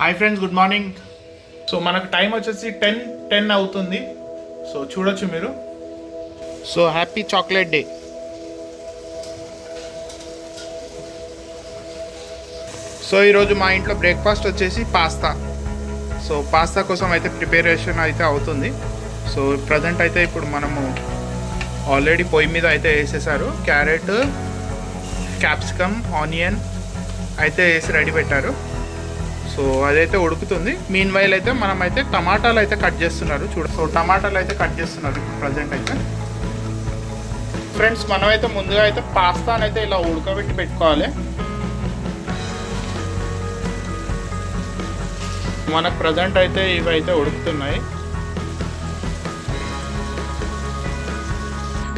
Hi friends good morning so మనకు time వచ్చేసి ten ten అవుతుంది. సో చూడొచ్చు మీరు. So happy chocolate day so ఈరోజు మా ఇంట్లో బ్రేక్ఫాస్ట్ వచ్చేసి పాస్తా సో పాస్తా కోసం అయితే ప్రిపరేషన్ అయితే అవుతుంది. సో ప్రజెంట్ అయితే ఇప్పుడు మనము ఆల్రెడీ పొయ్యి మీద అయితే వేసేసారు. క్యారెట్ క్యాప్సికమ్ ఆనియన్ అయితే వేసి రెడీ పెట్టారు. సో అదైతే ఉడుకుతుంది. మీన్ వైల్ అయితే మనం అయితే టమాటాలు అయితే కట్ చేస్తున్నారు. చూడ సో టమాటాలు అయితే కట్ చేస్తున్నారు ఇప్పుడు ప్రజెంట్ అయితే. ఫ్రెండ్స్ మనమైతే ముందుగా అయితే పాస్తాను అయితే ఇలా ఉడకబెట్టి పెట్టుకోవాలి. మనకు ప్రజెంట్ అయితే ఇవి అయితే ఉడుకుతున్నాయి.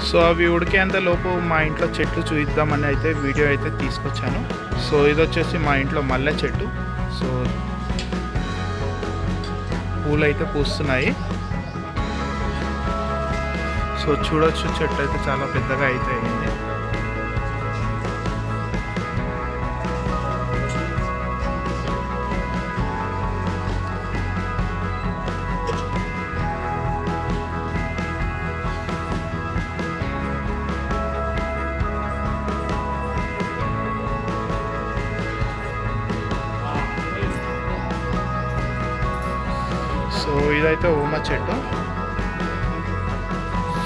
సో అవి ఉడికేంత లోపు మా ఇంట్లో చెట్లు చూద్దామని అయితే వీడియో అయితే తీసుకొచ్చాను. సో ఇది వచ్చేసి మా ఇంట్లో మల్లె చెట్టు. సో పూలు అయితే పూస్తున్నాయి. సో చూడొచ్చు చెట్టు అయితే చాలా పెద్దగా అయితే అయింది ఇదైతే ఓమ చెట్టు.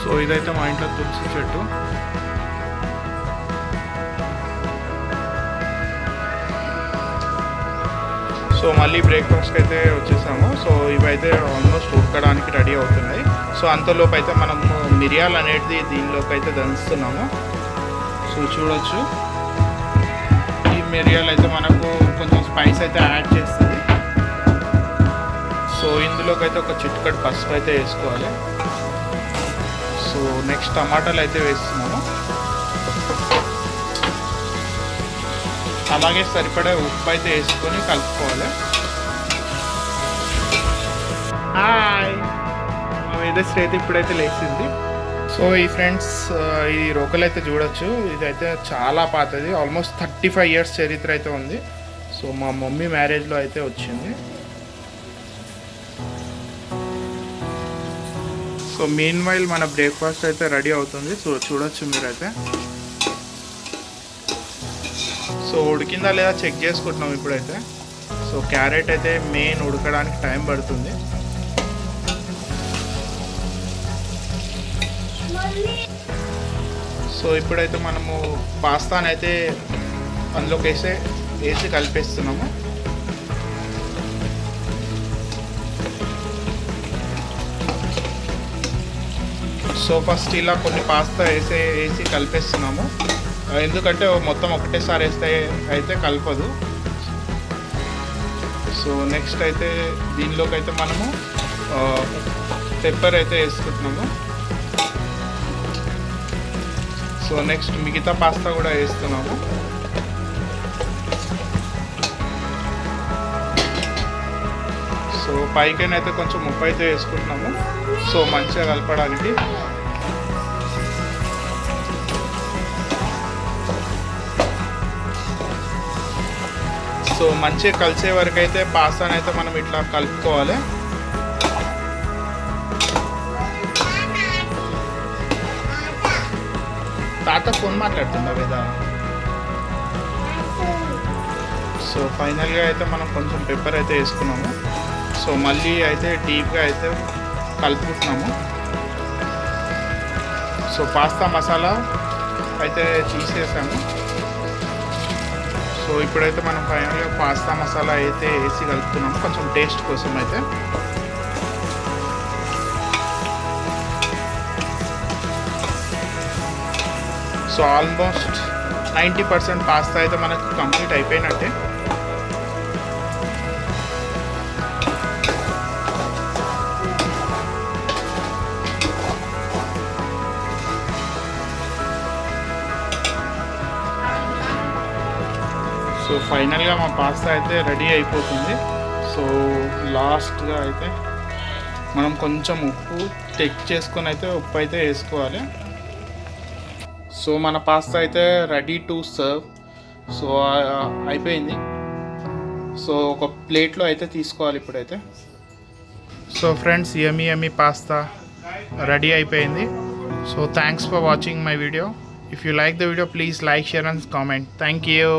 సో ఇదైతే మా ఇంట్లో తులసి చెట్టు. సో మళ్ళీ బ్రేక్ఫాస్ట్కి అయితే వచ్చేసాము. సో ఇవైతే ఆల్మోస్ట్ ఉడకడానికి రెడీ అవుతున్నాయి. సో అంతలోపు అయితే మనము మిరియాలు అనేది దీనిలోకి అయితే దంచుతున్నాము. సో చూడొచ్చు. ఈ మిరియాలు అయితే మనకు కొంచెం స్పైస్ అయితే యాడ్ ఇందులోకి అయితే ఒక చిట్కట్ పసుపు అయితే వేసుకోవాలి. సో నెక్స్ట్ టమాటాలు అయితే వేస్తున్నాము అలాగే సరిపడే ఉప్పు అయితే వేసుకొని కలుపుకోవాలి. హాయ్ వేదశ్రీ అయితే ఇప్పుడైతే లేచింది. సో ఈ ఫ్రెండ్స్ ఈ రోకలు అయితే చూడొచ్చు. ఇదైతే చాలా పాతది. ఆల్మోస్ట్ థర్టీ ఫైవ్ ఇయర్స్ చరిత్ర అయితే ఉంది. సో మా మమ్మీ మ్యారేజ్లో అయితే వచ్చింది. సో మెయిన్ వైల్ మన బ్రేక్ఫాస్ట్ అయితే రెడీ అవుతుంది. సో చూడొచ్చు మీరైతే. సో ఉడికిందా లేదా చెక్ చేసుకుంటున్నాం ఇప్పుడైతే. సో క్యారెట్ అయితే మెయిన్ ఉడకడానికి టైం పడుతుంది. సో ఇప్పుడైతే మనము పాస్తానైతే అందులోకి వేసే వేసి కలిపేస్తున్నాము. సో ఫస్ట్ ఇలా కొన్ని పాస్తా వేసే వేసి కలిపేస్తున్నాము. ఎందుకంటే మొత్తం ఒకటేసారి వేస్తే అయితే కలపదు. సో నెక్స్ట్ అయితే దీనిలోకి అయితే మనము పెప్పర్ అయితే వేసుకుంటున్నాము. సో నెక్స్ట్ మిగతా పాస్తా కూడా వేస్తున్నాము. సో పైకైనా కొంచెం ఉప్పు అయితే వేసుకుంటున్నాము. సో మంచిగా కలపడానికి. సో మంచిగా కలిసే వరకు అయితే పాస్తాని అయితే మనం ఇట్లా కలుపుకోవాలి. తాత ఫోన్ మాట్లాడుతుందా వేదా? సో ఫైనల్గా అయితే మనం కొంచెం పెప్పర్ అయితే వేసుకున్నాము. సో మళ్ళీ అయితే డీప్గా అయితే కలుపుకుంటున్నాము. సో పాస్తా మసాలా అయితే తీసేసాము. సో ఇప్పుడైతే మనం ఫైనల్గా పాస్తా మసాలా అయితే వేసి కలుపుతున్నాము కొంచెం టేస్ట్ కోసం అయితే. So almost ninety percent pasta అయితే మనకు కంప్లీట్ అయిపోయినట్టే. సో ఫైనల్గా మా పాస్తా అయితే రెడీ అయిపోతుంది. సో లాస్ట్గా అయితే మనం కొంచెం ఉప్పు చెక్ చేసుకొని అయితే ఉప్పు అయితే వేసుకోవాలి. సో మన పాస్తా అయితే రెడీ టు సర్వ్. సో అయిపోయింది. సో ఒక ప్లేట్లో అయితే తీసుకోవాలి ఇప్పుడైతే. So friends yummy yummy pasta ready అయిపోయింది. So thanks for watching my video if you like the video please like share and comment thank you